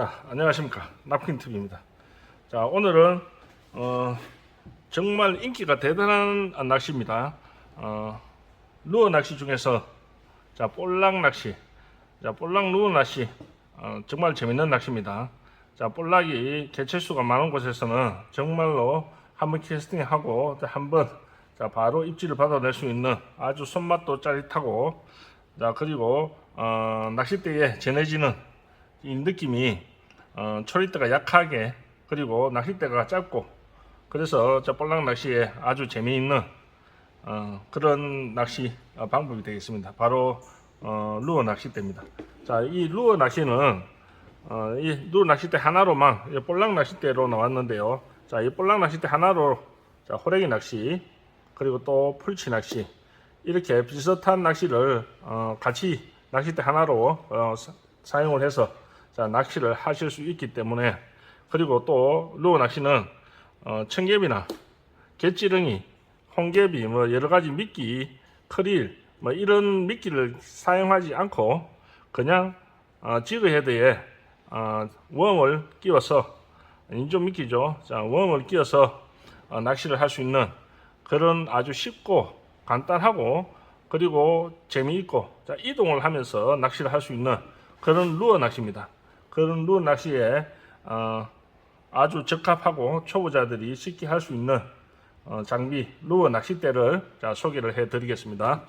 자, 안녕하십니까. 납킨TV입니다. 자, 오늘은, 어, 정말 인기가 대단한 낚시입니다. 어, 루어 낚시 중에서, 자, 볼락 낚시. 자, 볼락 루어 낚시. 어, 정말 재밌는 낚시입니다. 자, 볼락이 개체수가 많은 곳에서는 정말로 한번 캐스팅하고 한번 자, 바로 입질을 받아낼 수 있는 아주 손맛도 짜릿하고 자, 그리고 어, 낚싯대에 전해지는 이 느낌이 어, 초리대가 약하게 그리고 낚싯대가 짧고 그래서 저 볼락 낚시에 아주 재미있는 어, 그런 낚시 어, 방법이 되겠습니다. 바로 어, 루어 낚싯대입니다. 자, 이 루어 낚시는 어, 이 루어 낚싯대 하나로만 이 볼락 낚싯대로 나왔는데요. 자, 이 볼락 낚싯대 하나로 자, 호래기 낚시 그리고 또 풀치 낚시 이렇게 비슷한 낚시를 어, 같이 낚싯대 하나로 어, 사- 사용을 해서 자, 낚시를 하실 수 있기 때문에 그리고 또 루어 낚시는 어, 청개비나 갯지렁이, 홍개비 뭐 여러 가지 미끼, 크릴 뭐 이런 미끼를 사용하지 않고 그냥 어, 지그 헤드에 어, 웜을 끼워서 인조 미끼죠. 자, 웜을 끼워서 어, 낚시를 할 수 있는 그런 아주 쉽고 간단하고 그리고 재미있고 자, 이동을 하면서 낚시를 할 수 있는 그런 루어 낚시입니다. 그런 루어 낚시에 어, 아주 적합하고 초보자들이 쉽게 할 수 있는 어, 장비 루어 낚싯대를 자, 소개를 해 드리겠습니다.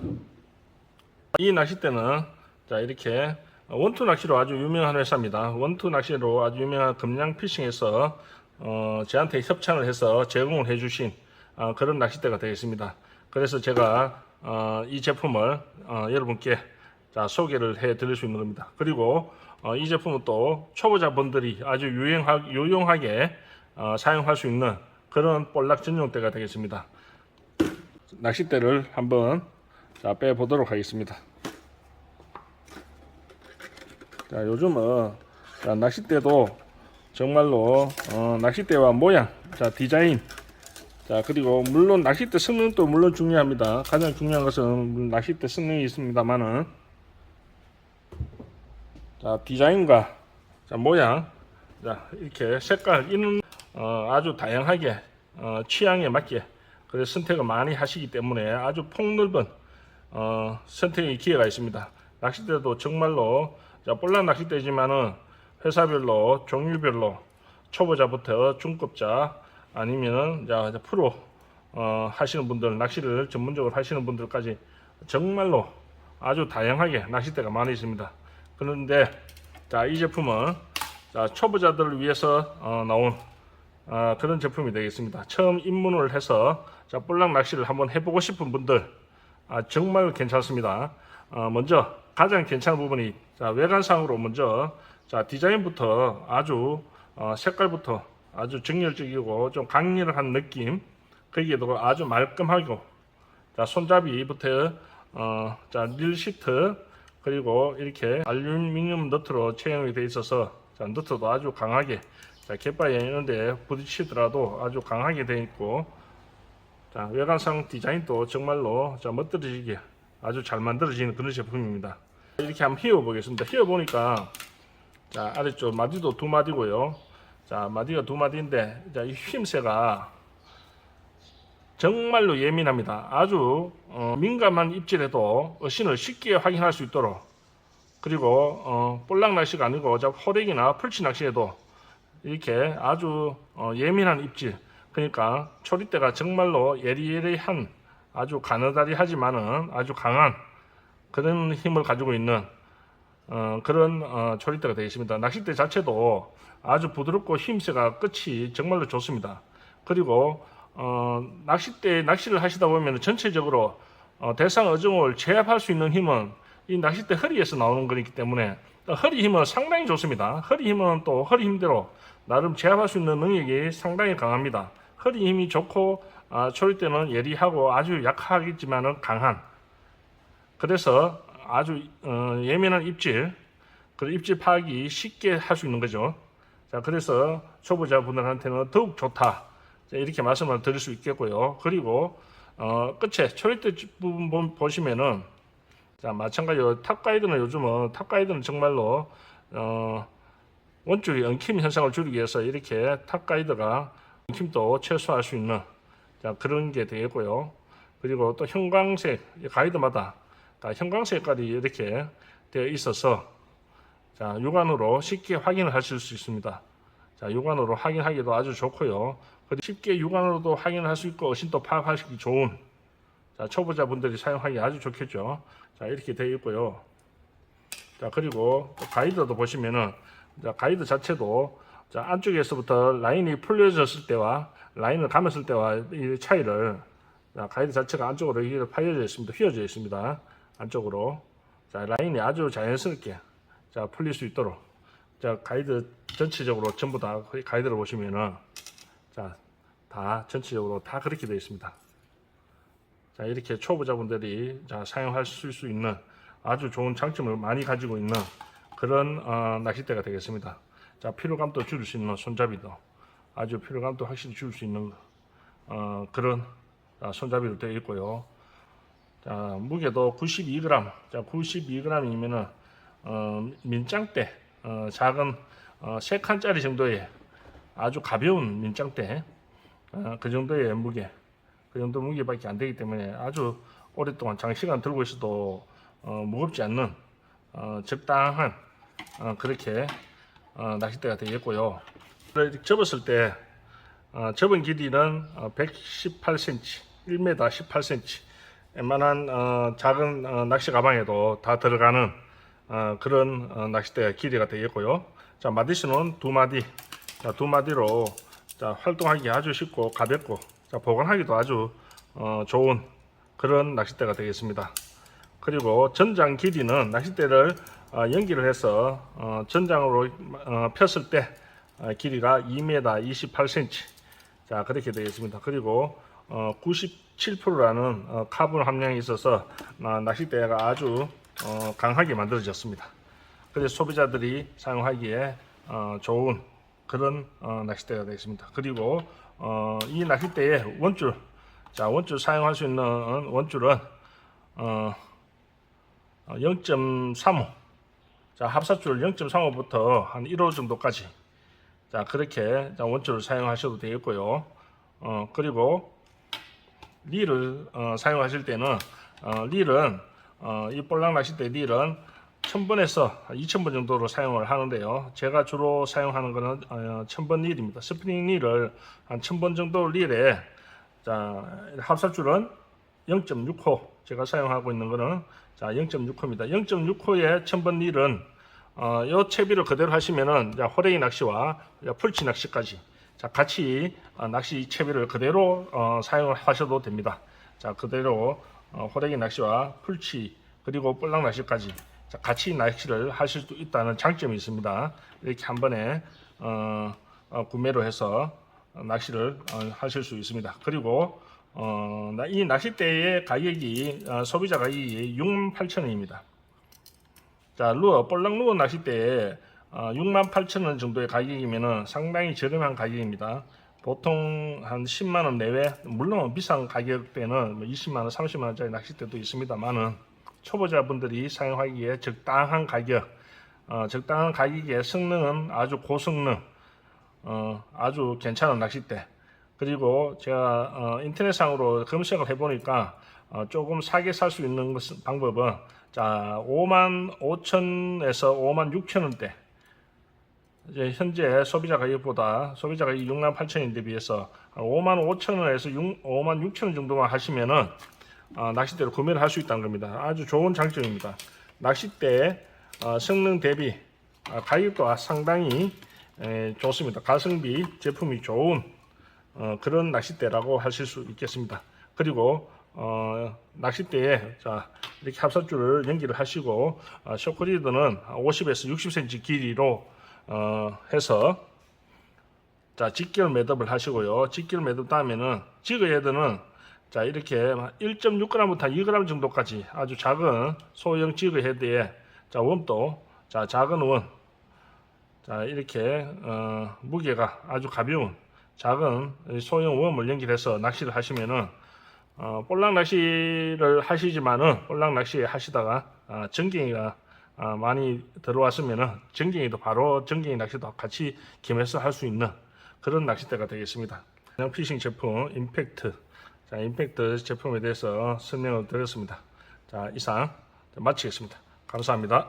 이 낚싯대는 자 이렇게 원투 낚시로 아주 유명한 회사입니다. 원투 낚시로 아주 유명한 금양 피싱에서 어, 저한테 협찬을 해서 제공을 해 주신 어, 그런 낚싯대가 되겠습니다. 그래서 제가 어, 이 제품을 어, 여러분께 자, 소개를 해 드릴 수 있는 겁니다. 그리고 어, 이 제품은 또 초보자분들이 아주 유용하, 유용하게 어, 사용할 수 있는 그런 볼락 전용대가 되겠습니다. 낚싯대를 한번 자, 빼보도록 하겠습니다. 자, 요즘은 자, 낚싯대도 정말로 어, 낚싯대와 모양, 자, 디자인, 자, 그리고 물론 낚싯대 성능도 물론 중요합니다. 가장 중요한 것은 낚싯대 성능이 있습니다만은 자, 디자인과 자, 모양, 자, 이렇게 색깔 이는 어, 아주 다양하게 어, 취향에 맞게 그래서 선택을 많이 하시기 때문에 아주 폭넓은 어, 선택의 기회가 있습니다. 낚싯대도 정말로 자, 볼락 낚싯대지만은 회사별로 종류별로 초보자부터 중급자 아니면은 자, 자, 프로 어, 하시는 분들 낚시를 전문적으로 하시는 분들까지 정말로 아주 다양하게 낚싯대가 많이 있습니다. 그런데 자, 이 제품은 자, 초보자들을 위해서 어, 나온 아, 그런 제품이 되겠습니다. 처음 입문을 해서 자, 볼락 낚시를 한번 해보고 싶은 분들 아, 정말 괜찮습니다. 어, 먼저 가장 괜찮은 부분이 자, 외관상으로 먼저 자, 디자인부터 아주 어, 색깔부터 아주 정열적이고 좀 강렬한 느낌 거기에도 아주 말끔하고 자, 손잡이부터 어, 자, 릴 시트 그리고 이렇게 알루미늄 너트로 채용이 되어 있어서 자, 너트도 아주 강하게 자, 갯바에 있는데 부딪히더라도 아주 강하게 되어 있고 자, 외관상 디자인도 정말로 자, 멋들어지게 아주 잘 만들어지는 그런 제품입니다. 이렇게 한번 휘어 보겠습니다. 휘어 보니까 자, 아래쪽 마디도 두 마디고요. 자, 마디가 두 마디인데 자, 이 휘임새가 정말로 예민합니다. 아주 어, 민감한 입질에도 어신을 쉽게 확인할 수 있도록 그리고 어, 볼락 낚시가 아니고 저 호래기나 풀치 낚시에도 이렇게 아주 어, 예민한 입질 그러니까 초리대가 정말로 예리예리한 아주 가느다리하지만은 아주 강한 그런 힘을 가지고 있는 어, 그런 어, 초리대가 되겠습니다. 낚싯대 자체도 아주 부드럽고 힘새가 끝이 정말로 좋습니다. 그리고 어, 낚싯대 낚시를 하시다 보면 전체적으로 어, 대상 어종을 제압할 수 있는 힘은 이 낚싯대 허리에서 나오는 거기 때문에 또 허리 힘은 상당히 좋습니다. 허리 힘은 또 허리 힘대로 나름 제압할 수 있는 능력이 상당히 강합니다. 허리 힘이 좋고 아, 초리대는 예리하고 아주 약하겠지만은 강한 그래서 아주 어, 예민한 입질, 그 입질 파악이 쉽게 할 수 있는 거죠. 자, 그래서 초보자분들한테는 더욱 좋다. 자, 이렇게 말씀을 드릴 수 있겠고요. 그리고 어, 끝에 초리대 부분 보- 보시면은 자, 마찬가지로 탑 가이드는 요즘은 탑 가이드는 정말로 어, 원줄이 엉킴 현상을 줄이기 위해서 이렇게 탑 가이드가 엉킴도 최소화할 수 있는 자, 그런 게 되겠고요. 그리고 또 형광색 이 가이드마다 다 형광색 색깔이 이렇게 되어 있어서 자, 육안으로 쉽게 확인을 하실 수 있습니다. 자, 육안으로 확인하기도 아주 좋고요. 쉽게 육안으로도 확인을 할수 있고 어신도 파악하시기 좋은 자, 초보자분들이 사용하기 아주 좋겠죠. 자, 이렇게 되어 있고요. 자, 그리고 또 가이드도 보시면은 자, 가이드 자체도 자, 안쪽에서부터 라인이 풀려졌을 때와 라인을 감았을 때와 이 차이를 자, 가이드 자체가 안쪽으로 이렇게 파여져 있습니다. 휘어져 있습니다. 안쪽으로. 자, 라인이 아주 자연스럽게 자, 풀릴 수 있도록 자, 가이드 전체적으로 전부 다 가이드를 보시면은 자, 다 전체적으로 다 그렇게 되어 있습니다. 자, 이렇게 초보자분들이 자, 사용할 수 있는 아주 좋은 장점을 많이 가지고 있는 그런 어, 낚싯대가 되겠습니다. 자, 피로감도 줄일 수 있는 손잡이도 아주 피로감도 확실히 줄일 수 있는 어, 그런 아, 손잡이로 되어 있고요. 자, 무게도 92g. 자, 92g이면은 어, 민장대 어, 작은 어, 3칸짜리 정도의 아주 가벼운 민장대 어, 그 정도의 무게 그 정도 무게밖에 안 되기 때문에 아주 오랫동안 장시간 들고 있어도 어, 무겁지 않는 어, 적당한 어, 그렇게 어, 낚싯대가 되겠고요. 접었을 때 어, 접은 길이는 어, 118cm, 1m 18cm. 웬만한 어, 작은 어, 낚시 가방에도 다 들어가는 어, 그런 어, 낚싯대 길이가 되겠고요. 자 마디수는 두 마디, 자, 두 마디로 자, 활동하기 아주 쉽고 가볍고 자, 보관하기도 아주 어, 좋은 그런 낚싯대가 되겠습니다. 그리고 전장 길이는 낚싯대를 어, 연기를 해서 어, 전장으로 어, 폈을 때 어, 길이가 2m 28cm 자 그렇게 되겠습니다. 그리고 어, 97%라는 어, 카본 함량이 있어서 어, 낚싯대가 아주 어, 강하게 만들어졌습니다. 그래서 소비자들이 사용하기에 어, 좋은 그런 어, 낚싯대가 되겠습니다. 그리고 어, 이 낚싯대의 원줄, 자 원줄 사용할 수 있는 원줄은 어, 0.35, 자 합사줄 0.35부터 한 1호 정도까지, 자 그렇게 자, 원줄을 사용하셔도 되겠고요. 어, 그리고 릴을 어, 사용하실 때는 어, 릴은 어, 이 볼락 낚싯대 릴은 1000번에서 2000번 정도로 사용을 하는데요. 제가 주로 사용하는 거는 어, 1000번 릴입니다. 스프링 릴을 한 1000번 정도 릴에 자, 합사줄은 0.6호 제가 사용하고 있는 거는 자, 0.6호입니다. 0.6호의 1000번 릴은 어, 요 채비를 그대로 하시면은 자, 호레이 낚시와 자, 풀치 낚시까지 자, 같이 어, 낚시 채비를 그대로 어, 사용을 하셔도 됩니다. 자, 그대로 어, 호래기 낚시와 풀치 그리고 볼락 낚시까지 자, 같이 낚시를 하실 수 있다는 장점이 있습니다. 이렇게 한 번에 어, 어, 구매로 해서 어, 낚시를 어, 하실 수 있습니다. 그리고 어, 나- 이 낚싯대의 가격이 어, 소비자 가격이 68,000원입니다. 자, 루어, 볼락 루어 낚싯대에 어, 68,000원 정도의 가격이면은 상당히 저렴한 가격입니다. 보통 한 10만 원 내외, 물론 비싼 가격대는 뭐 20만 원, 30만 원짜리 낚싯대도 있습니다만은 초보자분들이 사용하기에 적당한 가격, 어, 적당한 가격에 성능은 아주 고성능, 어, 아주 괜찮은 낚싯대. 그리고 제가 어, 인터넷상으로 검색을 해보니까 어, 조금 싸게 살 수 있는 방법은 자 5만 5천에서 5만 6천 원대. 이제 현재 소비자 가격보다 소비자 가격이 6만 8천인데 비해서 한 5만 5천 원에서 6, 5만 6천 원 정도만 하시면은 어, 낚싯대를 구매를 할 수 있다는 겁니다. 아주 좋은 장점입니다. 낚싯대 어, 성능 대비 어, 가격도 상당히 에, 좋습니다. 가성비 제품이 좋은 어, 그런 낚싯대라고 하실 수 있겠습니다. 그리고 어, 낚싯대에 자 이렇게 합사줄을 연기를 하시고 어, 쇼크리드는 50에서 60cm 길이로 어, 해서 자 직결 매듭을 하시고요. 직결 매듭 다음에는 지그 헤드는 자 이렇게 1.6g부터 2g 정도까지 아주 작은 소형 지그 헤드에 자 웜도 자 작은 원 자 이렇게 어, 무게가 아주 가벼운 작은 소형 웜을 연결해서 낚시를 하시면은 어, 볼락 낚시를 하시지만은 볼락 낚시 하시다가 아, 전갱이가 어, 많이 들어왔으면은 정갱이도 바로 정갱이 낚시도 같이 겸해서 할 수 있는 그런 낚싯대가 되겠습니다. 그냥 피싱 제품 임팩트. 자, 임팩트 제품에 대해서 설명을 드렸습니다. 자, 이상 마치겠습니다. 감사합니다.